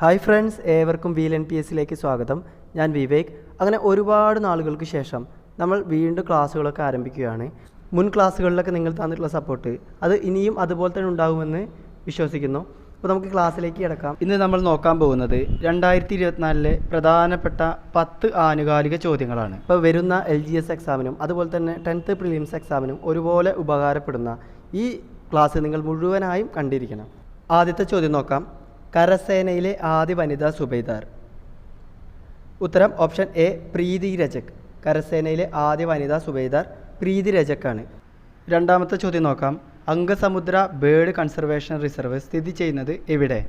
Hi friends ഏവർക്കും wheel N P എസിലേക്ക് സ്വാഗതം. ഞാൻ വിവേക്. അങ്ങനെ ഒരുപാട് നാളുകൾക്ക് ശേഷം നമ്മൾ വീണ്ടും ക്ലാസ്സുകളൊക്കെ ആരംഭിക്കുകയാണ്. മുൻ ക്ലാസ്സുകളിലൊക്കെ നിങ്ങൾ തന്നിട്ടുള്ള സപ്പോർട്ട് അത് ഇനിയും അതുപോലെ തന്നെ ഉണ്ടാകുമെന്ന് വിശ്വസിക്കുന്നു. അപ്പോൾ നമുക്ക് ക്ലാസ്സിലേക്ക് കിടക്കാം. ഇന്ന് നമ്മൾ നോക്കാൻ പോകുന്നത് രണ്ടായിരത്തി ഇരുപത്തിനാലിലെ പ്രധാനപ്പെട്ട പത്ത് ആനുകാലിക ചോദ്യങ്ങളാണ്. ഇപ്പോൾ വരുന്ന എൽ ജി എസ് എക്സാമിനും അതുപോലെ തന്നെ ടെൻത്ത് പ്രിലിംസ് എക്സാമിനും ഒരുപോലെ ഉപകാരപ്പെടുന്ന ഈ ക്ലാസ് നിങ്ങൾ മുഴുവനായും കണ്ടിരിക്കണം. ആദ്യത്തെ ചോദ്യം നോക്കാം. കരസേനയിലെ ആദ്യ വനിതാ സുബൈദാർ. ഉത്തരം ഓപ്ഷൻ എ പ്രീതി രജക്. കരസേനയിലെ ആദ്യ വനിതാ സുബൈദാർ പ്രീതി രജക്കാണ്. രണ്ടാമത്തെ ചോദ്യം നോക്കാം. അംഗസമുദ്ര ബേർഡ് കൺസർവേഷൻ റിസർവ് സ്ഥിതി ചെയ്യുന്നത് എവിടെ?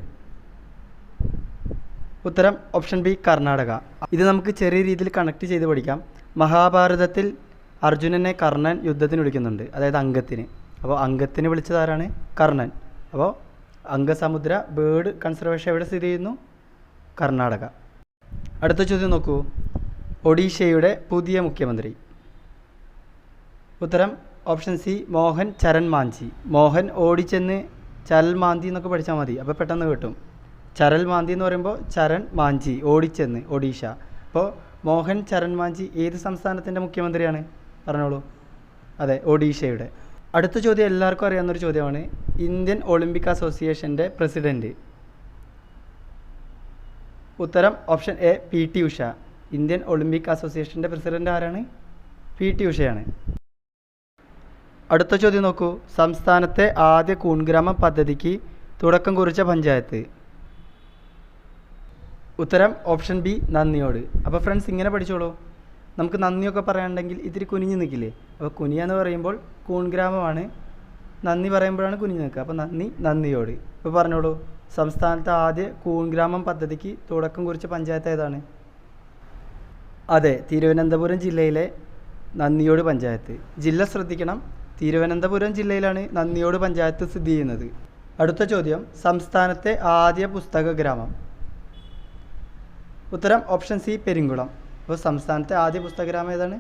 ഉത്തരം ഓപ്ഷൻ ബി കർണാടക. ഇത് നമുക്ക് ചെറിയ രീതിയിൽ കണക്ട് ചെയ്ത് പഠിക്കാം. മഹാഭാരതത്തിൽ അർജുനനെ കർണൻ യുദ്ധത്തിന് വിളിക്കുന്നുണ്ട്. അതായത് അംഗത്തിന്. അപ്പോൾ അംഗത്തിന് വിളിച്ചതാരാണ് കർണൻ. അപ്പോൾ അംഗസമുദ്ര ബേർഡ് കൺസർവേഷൻ എവിടെ സ്ഥിതി ചെയ്യുന്നു? കർണാടക. അടുത്ത ചോദ്യം നോക്കൂ. ഒഡീഷയുടെ പുതിയ മുഖ്യമന്ത്രി. ഉത്തരം ഓപ്ഷൻ സി മോഹൻ ചരൺ മാഞ്ചി മോഹൻ ഓടിച്ചെന്ന് ചരൽ മാന്തി എന്നൊക്കെ പഠിച്ചാൽ മതി. അപ്പോൾ പെട്ടെന്ന് കിട്ടും. ചരൽ മാന്തി എന്ന് പറയുമ്പോൾ ചരൺ മാഞ്ചി ഓടിച്ചെന്ന് ഒഡീഷ. അപ്പോൾ മോഹൻ ചരൺ മാഞ്ചി ഏത് സംസ്ഥാനത്തിന്റെ മുഖ്യമന്ത്രിയാണ്? പറഞ്ഞോളൂ. അതെ ഒഡീഷയുടെ. അടുത്ത ചോദ്യം എല്ലാവർക്കും അറിയാവുന്ന ഒരു ചോദ്യമാണ്. ഇന്ത്യൻ ഒളിമ്പിക് അസോസിയേഷന്റെ പ്രസിഡന്റ് ഉത്തരം option A P T Usha. Indian Olympic അസോസിയേഷന്റെ പ്രസിഡന്റ് ആരാണ്? പി ടി ഉഷയാണ്. അടുത്ത ചോദ്യം നോക്കൂ. സംസ്ഥാനത്തെ ആദ്യ കൂൺഗ്രാമ പദ്ധതിക്ക് തുടക്കം കുറിച്ച പഞ്ചായത്ത്. ഉത്തരം ഓപ്ഷൻ ബി നന്ദിയോട്. അപ്പോൾ ഫ്രണ്ട്സ് ഇങ്ങനെ പഠിച്ചോളൂ. നമുക്ക് നന്ദിയൊക്കെ പറയാനുണ്ടെങ്കിൽ ഇത്തിരി കുനിഞ്ഞ് നിൽക്കില്ലേ? അപ്പോൾ കുനിയെന്ന് പറയുമ്പോൾ കൂൺഗ്രാമമാണ്. നന്ദി പറയുമ്പോഴാണ് കുഞ്ഞു നിൽക്കുക. അപ്പോൾ നന്ദി നന്ദിയോട്. ഇപ്പോൾ പറഞ്ഞോളൂ. സംസ്ഥാനത്തെ ആദ്യ കൂൺഗ്രാമം പദ്ധതിക്ക് തുടക്കം കുറിച്ച പഞ്ചായത്ത് ഏതാണ്? അതെ തിരുവനന്തപുരം ജില്ലയിലെ നന്ദിയോട് പഞ്ചായത്ത്. ജില്ല ശ്രദ്ധിക്കണം. തിരുവനന്തപുരം ജില്ലയിലാണ് നന്ദിയോട് പഞ്ചായത്ത് സ്ഥിതി ചെയ്യുന്നത്. അടുത്ത ചോദ്യം സംസ്ഥാനത്തെ ആദ്യ പുസ്തക ഗ്രാമം. ഉത്തരം ഓപ്ഷൻ സി പെരിങ്കുളം. അപ്പോൾ സംസ്ഥാനത്തെ ആദ്യ പുസ്തക ഗ്രാമം ഏതാണ്?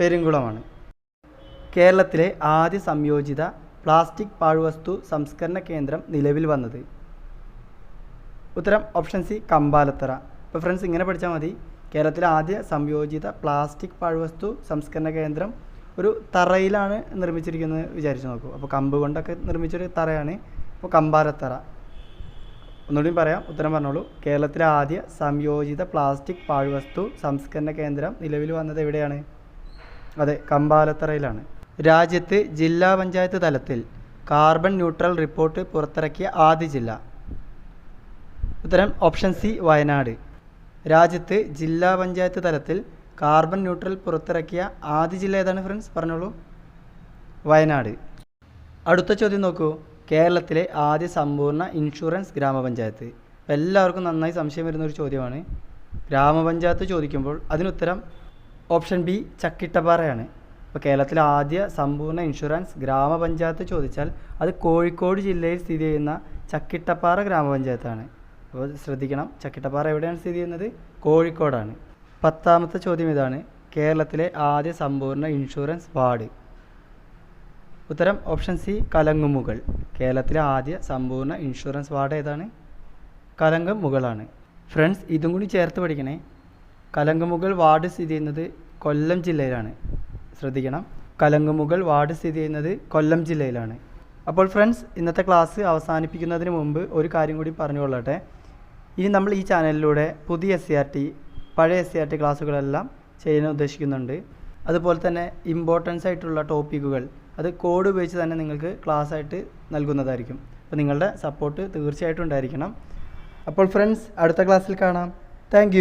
പെരിങ്കുളമാണ്. കേരളത്തിലെ ആദ്യ സംയോജിത പ്ലാസ്റ്റിക് പാഴ്വസ്തു സംസ്കരണ കേന്ദ്രം നിലവിൽ വന്നത്. ഉത്തരം ഓപ്ഷൻ സി കമ്പാലത്തറ. അപ്പോൾ ഫ്രണ്ട്സ് ഇങ്ങനെ പഠിച്ചാൽ മതി. കേരളത്തിലെ ആദ്യ സംയോജിത പ്ലാസ്റ്റിക് പാഴ്വസ്തു സംസ്കരണ കേന്ദ്രം ഒരു തറയിലാണ് നിർമ്മിച്ചിരിക്കുന്നത് വിചാരിച്ചു നോക്കൂ. അപ്പോൾ കമ്പ് കൊണ്ടൊക്കെ നിർമ്മിച്ചൊരു തറയാണ്. അപ്പോൾ കമ്പാലത്തറ. ഒന്നുകൂടി പറയാം. ഉത്തരം പറഞ്ഞോളൂ. കേരളത്തിലെ ആദ്യ സംയോജിത പ്ലാസ്റ്റിക് പാഴ്വസ്തു സംസ്കരണ കേന്ദ്രം നിലവിൽ വന്നത് എവിടെയാണ്? അതെ കമ്പാലത്തറയിലാണ്. രാജ്യത്ത് ജില്ലാ പഞ്ചായത്ത് തലത്തിൽ കാർബൺ ന്യൂട്രൽ റിപ്പോർട്ട് പുറത്തിറക്കിയ ആദ്യ ജില്ല. ഉത്തരം ഓപ്ഷൻ സി വയനാട്. രാജ്യത്ത് ജില്ലാ പഞ്ചായത്ത് തലത്തിൽ കാർബൺ ന്യൂട്രൽ പുറത്തിറക്കിയ ആദ്യ ജില്ല ഏതാണ് ഫ്രണ്ട്സ്? പറഞ്ഞോളൂ. വയനാട്. അടുത്ത ചോദ്യം നോക്കൂ. കേരളത്തിലെ ആദ്യ സമ്പൂർണ ഇൻഷുറൻസ് ഗ്രാമപഞ്ചായത്ത്. എല്ലാവർക്കും നന്നായി സംശയം വരുന്ന ഒരു ചോദ്യമാണ്. ഗ്രാമപഞ്ചായത്ത് ചോദിക്കുമ്പോൾ അതിനുത്തരം ഓപ്ഷൻ ബി ചക്കിട്ടപ്പാറയാണ്. അപ്പോൾ കേരളത്തിലെ ആദ്യ സമ്പൂർണ ഇൻഷുറൻസ് ഗ്രാമപഞ്ചായത്ത് ചോദിച്ചാൽ അത് കോഴിക്കോട് ജില്ലയിൽ സ്ഥിതി ചെയ്യുന്ന ചക്കിട്ടപ്പാറ ഗ്രാമപഞ്ചായത്താണ്. അപ്പോൾ ശ്രദ്ധിക്കണം ചക്കിട്ടപ്പാറ എവിടെയാണ് സ്ഥിതി ചെയ്യുന്നത്? കോഴിക്കോടാണ്. പത്താമത്തെ ചോദ്യം ഇതാണ് കേരളത്തിലെ ആദ്യ സമ്പൂർണ ഇൻഷുറൻസ് വാർഡ്. ഉത്തരം ഓപ്ഷൻ സി കലങ്ങുമുകൾ. കേരളത്തിലെ ആദ്യ സമ്പൂർണ ഇൻഷുറൻസ് വാർഡ് ഏതാണ്? കലങ്കമുകളാണ് ഫ്രണ്ട്സ് ഇതും കൂടി ചേർത്ത് പഠിക്കണേ. കലങ്കമുകൾ വാർഡ് സ്ഥിതി ചെയ്യുന്നത് കൊല്ലം ജില്ലയിലാണ്. ശ്രദ്ധിക്കണം. കലങ്ങുമുകൾ വാർഡ് സ്ഥിതി ചെയ്യുന്നത് കൊല്ലം ജില്ലയിലാണ്. അപ്പോൾ ഫ്രണ്ട്സ് ഇന്നത്തെ ക്ലാസ് അവസാനിപ്പിക്കുന്നതിന് മുമ്പ് ഒരു കാര്യം കൂടി പറഞ്ഞുകൊള്ളട്ടെ. ഇനി നമ്മൾ ഈ ചാനലിലൂടെ പുതിയ എസ് സി ആർ ടി പഴയ എസ് സി ആർ ടി ക്ലാസ്സുകളെല്ലാം ചെയ്യാൻ ഉദ്ദേശിക്കുന്നുണ്ട്. അതുപോലെ തന്നെ ഇമ്പോർട്ടൻസ് ആയിട്ടുള്ള ടോപ്പിക്കുകൾ അത് കോഡ് ഉപയോഗിച്ച് തന്നെ നിങ്ങൾക്ക് ക്ലാസ് ആയിട്ട് നൽകുന്നതായിരിക്കും. അപ്പോൾ നിങ്ങളുടെ സപ്പോർട്ട് തീർച്ചയായിട്ടും ഉണ്ടായിരിക്കണം. അപ്പോൾ ഫ്രണ്ട്സ് അടുത്ത ക്ലാസ്സിൽ കാണാം. താങ്ക്